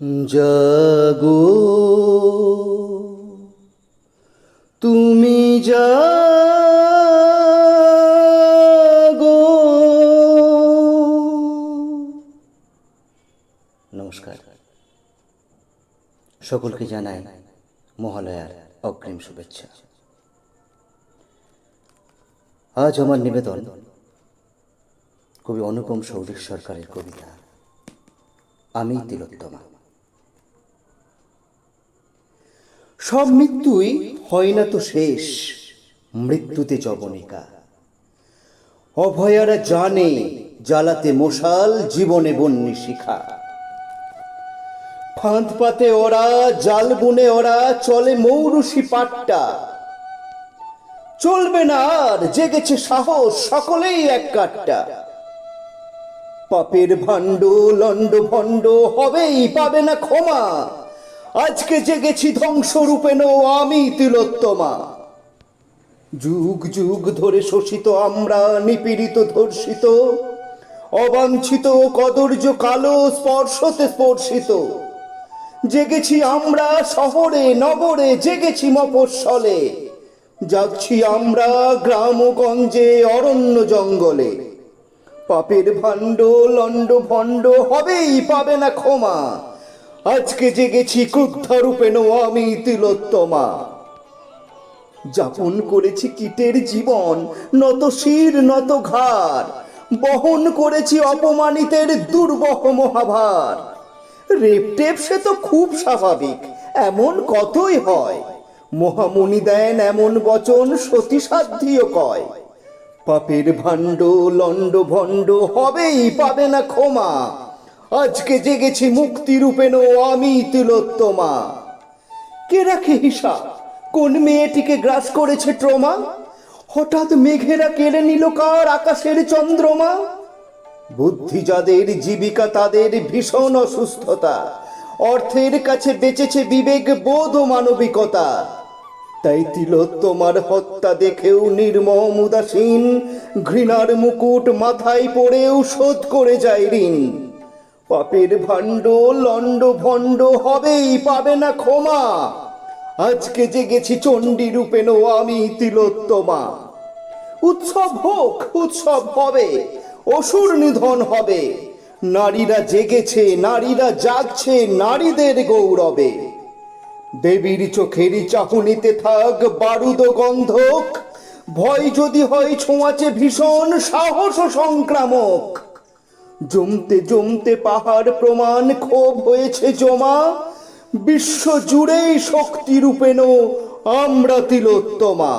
জাগো। তুমি জাগো। নমস্কার। সকলকে জানাই মহালয়ার অগ্রিম শুভেচ্ছা। আজ আমার নিবেদন কবি অনুপম সৌরিক সরকারের কবিতা, আমি তিলোত্তমা। সব মৃত্যুই হয় না তো শেষ, মৃত্যুতে জবনিকা। অভয়ারা জানে জ্বালাতে মশাল, জীবনে বন্যি শিখা। ফাঁদ পাতে ওরা, জাল বুনে ওরা, চলে মৌরুষি পাট্টা। চলবে না আর, জেগেছে সাহস, সকলেই এক কাট্টা। পাপের ভাণ্ড লন্ড ভণ্ড হবেই, পাবে না ক্ষমা। আজকে জেগেছি ধ্বংস রূপেন আমি তিলোত্তমা। যুগ যুগ ধরে শোষিত আমরা, নিপীড়িত, ধর্ষিত, অবাঞ্ছিত কদর্য কালো, স্পর্শতে স্পর্শিত। জেগেছি আমরা শহরে, নগরে, জেগেছি মফস্বলে। যাচ্ছি আমরা গ্রাম গঞ্জে অরণ্য জঙ্গলে। পাপের ভাণ্ড লন্ড ভণ্ড হবেই, পাবে না ক্ষমা। আজকে জেগেছি ক্রুদ্ধ রূপেন আমি তিলোত্তমা। যাপন করেছি কীটের জীবন, নত শির, নত ঘাড়। বহন করেছি অপমানিতের দুর্বহ মহাভার। রেপ টেপ সে তো খুব স্বাভাবিক, এমন কতই হয়? মহামুনি দেন এমন বচন সতী সতীসাধ্যিও কয়। পাপের ভাণ্ড লন্ড ভণ্ড হবেই পাবে না ক্ষমা। আজকে জেগেছি মুক্তি রূপেন আমি তিলোত্তমা। কে রাখে হিসাব? কোন মেয়েটিকে গ্রাস করেছে ট্রমা? হঠাৎ মেঘেরা কেড়ে নিল কার আকাশের চন্দ্রমা? বুদ্ধি যাদের জীবিকা তাদের ভীষণ অসুস্থতা। অর্থের কাছে বেঁচেছে বিবেক, বোধ মানবিকতা। তাই তিলোত্তমার হত্যা দেখেও নির্মম উদাসীন, ঘৃণার মুকুট মাথায় পড়েও শোধ করে যায় ঋণ। পাপের ভাণ্ড লন্ড ভণ্ড হবেই, পাবে না ক্ষমা। আজকে যে জেগেছি চণ্ডী রূপেন আমি তিলোত্তমা। উৎসব হোক, উৎসব হবে, অসুর নিধন হবে। নারীরা জেগেছে, নারীরা জাগছে, নারীদের গৌরবে। দেবীর চোখের চাহুনিতে থাক, বারুদ গন্ধক। ভয় যদি হয় ছোঁয়াচে ভীষণ, সাহস সংক্রামক। জমতে জমতে পাহাড় প্রমাণ ক্ষোভ হয়েছে জমা। বিশ্ব জুড়েই শক্তি রূপেন আমরা তিলোত্তমা